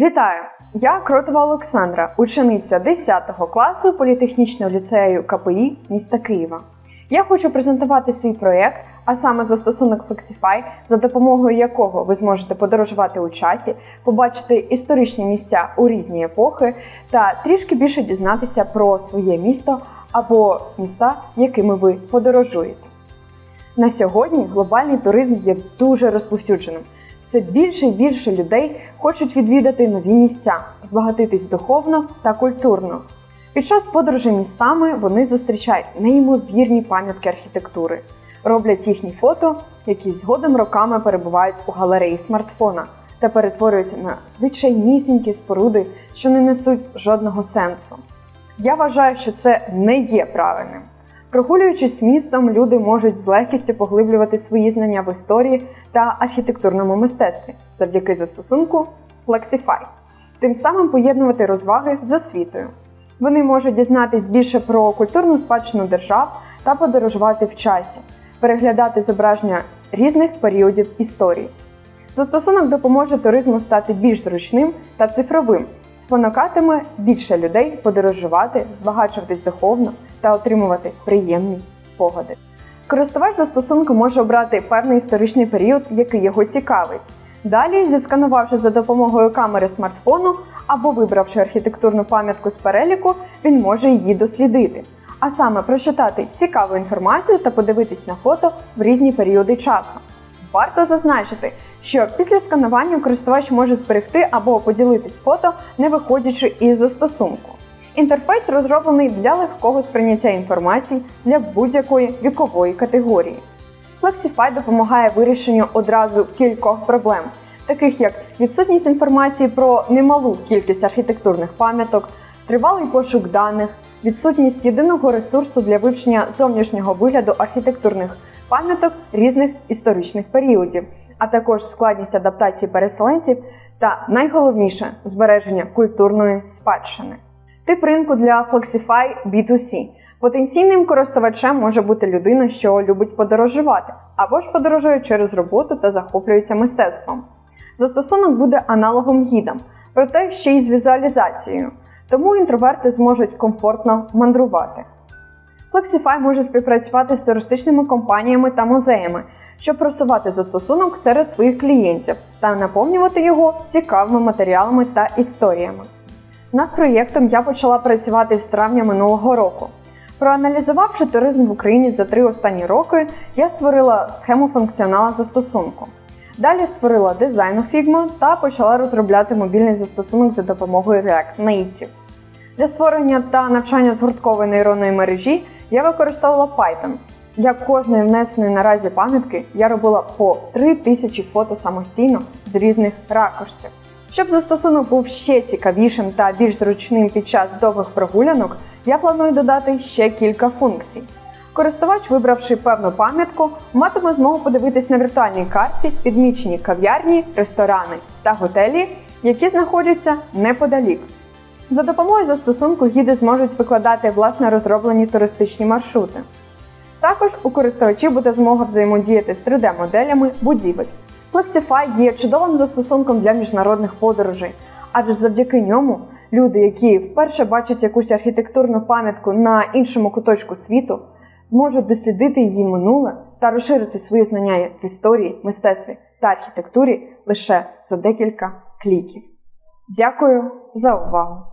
Вітаю! Я Кротова Олександра, учениця 10 класу політехнічного ліцею КПІ міста Києва. Я хочу презентувати свій проєкт, а саме застосунок Flexify, за допомогою якого ви зможете подорожувати у часі, побачити історичні місця у різні епохи та трішки більше дізнатися про своє місто або міста, якими ви подорожуєте. На сьогодні глобальний туризм є дуже розповсюдженим. Все більше і більше людей хочуть відвідати нові місця, збагатитись духовно та культурно. Під час подорожей містами вони зустрічають неймовірні пам'ятки архітектури, роблять їхні фото, які згодом роками перебувають у галереї смартфона та перетворюються на звичайнісінькі споруди, що не несуть жодного сенсу. Я вважаю, що це не є правильним. Прогулюючись містом, люди можуть з легкістю поглиблювати свої знання в історії та архітектурному мистецтві завдяки застосунку Flexify, тим самим поєднувати розваги з освітою. Вони можуть дізнатись більше про культурну спадщину держав та подорожувати в часі, переглядати зображення різних періодів історії. Застосунок допоможе туризму стати більш зручним та цифровим, спонукатиме більше людей подорожувати, збагачуватись духовно та отримувати приємні спогади. Користувач застосунку може обрати певний історичний період, який його цікавить. Далі, зісканувавши за допомогою камери смартфону або вибравши архітектурну пам'ятку з переліку, він може її дослідити, а саме прочитати цікаву інформацію та подивитись на фото в різні періоди часу. Варто зазначити, що після сканування користувач може зберегти або поділитись фото, не виходячи із застосунку. Інтерфейс розроблений для легкого сприйняття інформації для будь-якої вікової категорії. Flexify допомагає вирішенню одразу кількох проблем, таких як відсутність інформації про немалу кількість архітектурних пам'яток, тривалий пошук даних, відсутність єдиного ресурсу для вивчення зовнішнього вигляду архітектурних пам'яток різних історичних періодів, а також складність адаптації переселенців та найголовніше збереження культурної спадщини. Тип ринку для Flexify B2C. Потенційним користувачем може бути людина, що любить подорожувати, або ж подорожує через роботу та захоплюється мистецтвом. Застосунок буде аналогом гідам, проте ще й з візуалізацією, тому інтроверти зможуть комфортно мандрувати. Flexify може співпрацювати з туристичними компаніями та музеями, щоб просувати застосунок серед своїх клієнтів та наповнювати його цікавими матеріалами та історіями. Над проєктом я почала працювати з травня минулого року. Проаналізувавши туризм в Україні за три останні роки, я створила схему функціонала застосунку. Далі створила дизайн у Figma та почала розробляти мобільний застосунок за допомогою React Native. Для створення та навчання згурткової нейронної мережі я використовувала Python. Для кожної внесеної наразі пам'ятки я робила по 3000 фото самостійно з різних ракурсів. Щоб застосунок був ще цікавішим та більш зручним під час довгих прогулянок, я планую додати ще кілька функцій. Користувач, вибравши певну пам'ятку, матиме змогу подивитись на віртуальній карті підмічені кав'ярні, ресторани та готелі, які знаходяться неподалік. За допомогою застосунку гіди зможуть викладати власне розроблені туристичні маршрути. Також у користувачів буде змога взаємодіяти з 3D-моделями будівель. Flexify є чудовим застосунком для міжнародних подорожей, адже завдяки ньому люди, які вперше бачать якусь архітектурну пам'ятку на іншому куточку світу, можуть дослідити її минуле та розширити свої знання в історії, мистецтві та архітектурі лише за декілька кліків. Дякую за увагу!